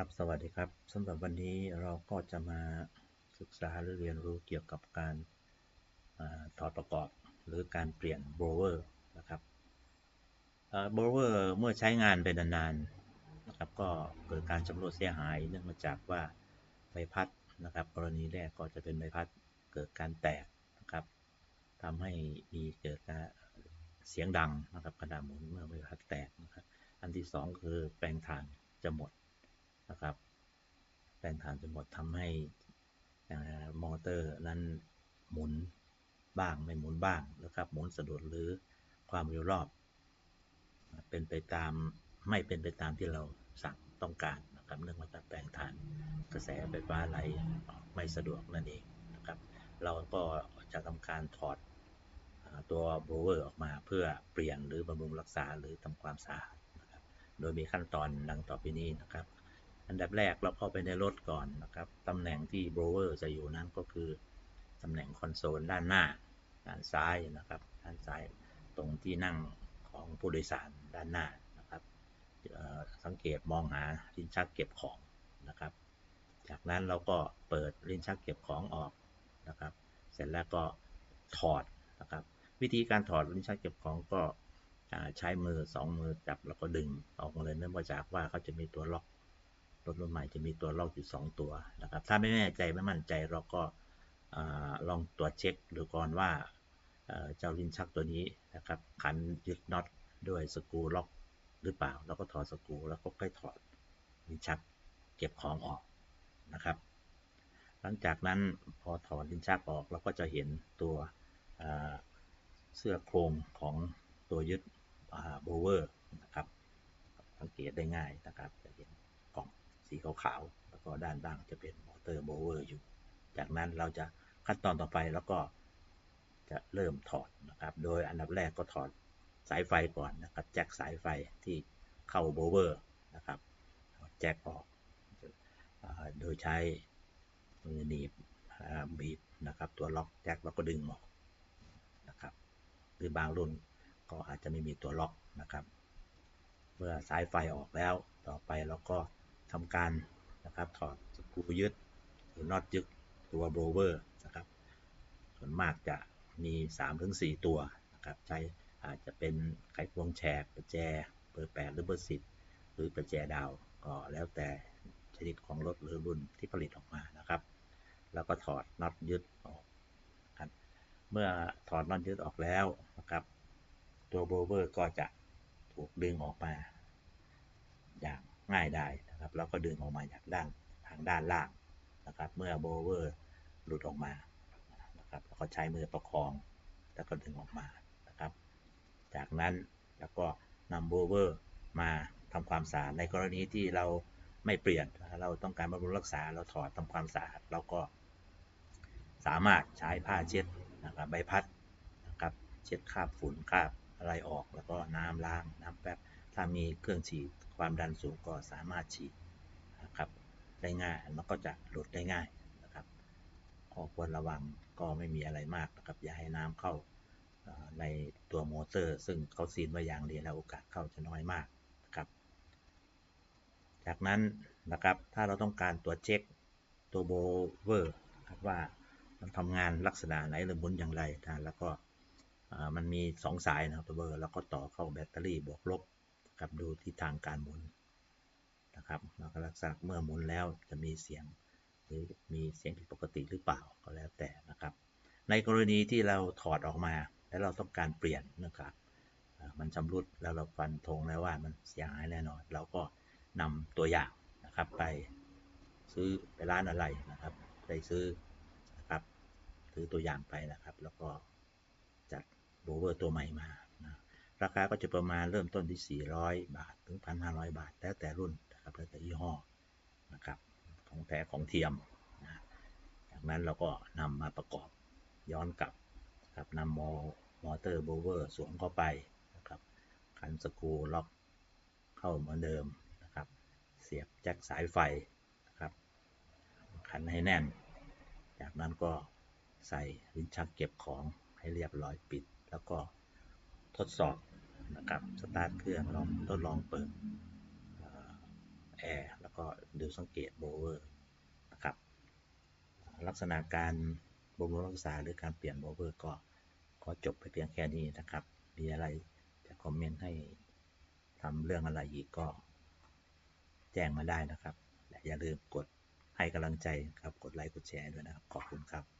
ครับสวัสดีครับสำหรับวันนี้เราก็จะมาศึกษาหรือเรียนรู้เกี่ยวกับการอถอดประกอบหรือการเปลี่ยนโบรเวอร์นะครับโบรเวอร์เมื่อใช้งานไปนานๆนะครับก็เกิดการชำรุดเสียหาย เนื่องมาจากว่าใบพัดนะครับ กรณีแรกก็จะเป็นใบพัดเกิดการแตกนะครับทำให้มีเกิดเสียงดังนะครับกระดาษหมุนเมื่อใบพัดแตกนะครับอันที่ 2 คือแปลงถ่านจะหมด นะครับแรงถ่านจะหมดทำให้มอเตอร์นั้นหมุนบ้างไม่หมุนบ้างนะครับ หมุนสะดุดหรือความเร็วรอบ เป็นไปตามไม่เป็นไปตามที่เราสั่งต้องการนะครับเนื่องมาจากแปลงถ่านกระแสไฟฟ้าไหลไม่สะดวกนั่นเองนะครับ เราก็จะทำการถอดตัวโบรเวอร์ออกมาเพื่อเปลี่ยนหรือบำรุงรักษาหรือทำความสะอาดนะครับโดยมีขั้นตอนดังต่อไปนี้นะครับ อันดับแรกเราเข้าไปในรถก่อนนะครับตำแหน่งที่โบรเวอร์จะอยู่นั้นก็คือตำแหน่งคอนโซลด้านหน้าด้านซ้ายนะครับด้านซ้ายตรงที่นั่งของผู้โดยสารด้านหน้านะครับสังเกตมองหาลิ้นชักเก็บของนะครับ จากนั้นเราก็เปิดลิ้นชักเก็บของออกนะครับ เสร็จแล้วก็ถอดนะครับ วิธีการถอดลิ้นชักเก็บของก็ใช้มือสองมือจับแล้วก็ดึงออกมาเลยเนื่องมาจากว่าเขาจะมีตัวล็อก รถรุ่นใหม่จะมีตัวล็อกอยู่ 2 ตัวนะครับ ถ้าไม่แน่ใจไม่มั่นใจเราก็ลองตรวจเช็คดูก่อนว่าเจ้าลิ้นชักตัวนี้นะครับขันยึดน็อตด้วยสกรูล็อกหรือเปล่า แล้วก็ถอดสกรูแล้วก็ค่อยถอดลิ้นชักเก็บของออกนะครับ หลังจากนั้นพอถอดลิ้นชักออกเราก็จะเห็นตัวเสื้อโครงของตัวยึดโบเวอร์นะครับสังเกตได้ง่ายนะครับจะเห็น สีขาวๆแล้วก็ด้านล่างจะเป็นมอเตอร์โบเวอร์อยู่ จากนั้นเราจะขั้นตอนต่อไปแล้วก็จะเริ่มถอดนะครับ โดยอันดับแรกก็ถอดสายไฟก่อนนะครับ แจ็คสายไฟที่เข้าโบเวอร์นะครับแจ็คออก โดยใช้มือหนีบบีบนะครับตัวล็อกแจ็คแล้วก็ดึงออกนะครับหรือบางรุ่นก็อาจจะไม่มีตัวล็อกนะครับ เมื่อสายไฟออกแล้วต่อไปเราก็ ทำการนะครับถอดสกรูยึดหรือน็อตยึดตัวโบรเวอร์นะครับ ส่วนมากจะมี 3-4 ตัวนะครับใช้อาจจะเป็นไขควงแฉกประแจเบอร์ 8 หรือเบอร์ 10 หรือประแจดาวก็แล้วแต่ชนิดของรถหรือรุ่นที่ผลิตออกมานะครับ แล้วก็ถอดน็อตยึดออกครับเมื่อถอดน็อตยึดออกแล้วนะครับ ตัวโบรเวอร์ก็จะถูกดึงออกมา อย่างง่ายได้ นะครับแล้วก็ดึงออกมาจากด้านทางด้านล่างนะครับ เมื่อโบเวอร์หลุดออกมานะครับแล้วก็ใช้มือประคองแล้วก็ดึงออกมานะครับ จากนั้นแล้วก็นำโบเวอร์มาทำความสะอาดในกรณีที่เราไม่เปลี่ยนเราต้องการบำรุงรักษาเราถอดทำความสะอาดเราก็สามารถใช้ผ้าเช็ดนะครับใบพัดนะครับเช็ดคราบฝุ่นคราบอะไรออก แล้วก็น้ำล้างน้ำแป๊บถ้ามีเครื่องฉีด ความดันสูงก็สามารถฉีดนะครับได้ง่ายมันก็จะหลุดได้ง่ายนะครับข้อควรระวังก็ไม่มีอะไรมากนะครับอย่าให้น้ำเข้าในตัวมอเตอร์ ซึ่งเขาซีนไว้อย่างดีแล้วโอกาสเข้าจะน้อยมากนะครับ จากนั้นนะครับถ้าเราต้องการตัวเช็คตัวโบเวอร์ครับว่ามันทำงานลักษณะไหนหรือหมุนอย่างไรนะแล้วก็มันมี 2 สายนะครับตัวเบอร์ แล้วก็ต่อเข้าแบตเตอรี่บวกลบ กับดูทิศทางการหมุนนะครับแล้วก็ลักษณะเมื่อหมุนแล้วจะมีเสียงหรือมีเสียงผิดปกติหรือเปล่าก็แล้วแต่นะครับ ในกรณีที่เราถอดออกมาแล้วเราต้องการเปลี่ยนนะครับมันชำรุดแล้วเราฟันธงแล้วว่ามันเสียหายแน่นอน เราก็นำตัวอย่างนะครับไปซื้อไปร้านอะไรนะครับไปซื้อนะครับซื้อตัวอย่างไปนะครับ แล้วก็จัดโบเวอร์ตัวใหม่มา ราคาก็จะประมาณเริ่มต้นที่ 400 บาท ถึง 1,500 บาท แล้วแต่รุ่นนะครับแล้วแต่ยี่ห้อนะครับของแท้ของเทียมนะจากนั้นเราก็นำมาประกอบย้อนกลับครับนำมอมอเตอร์โบเวอร์สวมเข้าไปนะครับขันสกูล็อกเข้าเหมือนเดิมนะครับ เสียบแจ็คสายไฟนะครับขันให้แน่น จากนั้นก็ใส่ลิ้นชักเก็บของให้เรียบร้อยปิด แล้วก็ ทดสอบนะครับสตาร์ทเครื่องลองทดลองเปิดแอร์แล้วก็ดึงรือสังเกตโบเวอร์นะครับลักษณะการบำรุงรักษาหรือการเปลี่ยนโบเวอร์ก็ขอจบไปเพียงแค่นี้นะครับ มีอะไรจะคอมเมนต์ให้ทำเรื่องอะไรอีกก็แจ้งมาได้นะครับ และอย่าลืมกดให้กำลังใจครับ กดไลค์ กดแชร์ด้วยนะครับ ขอบคุณครับ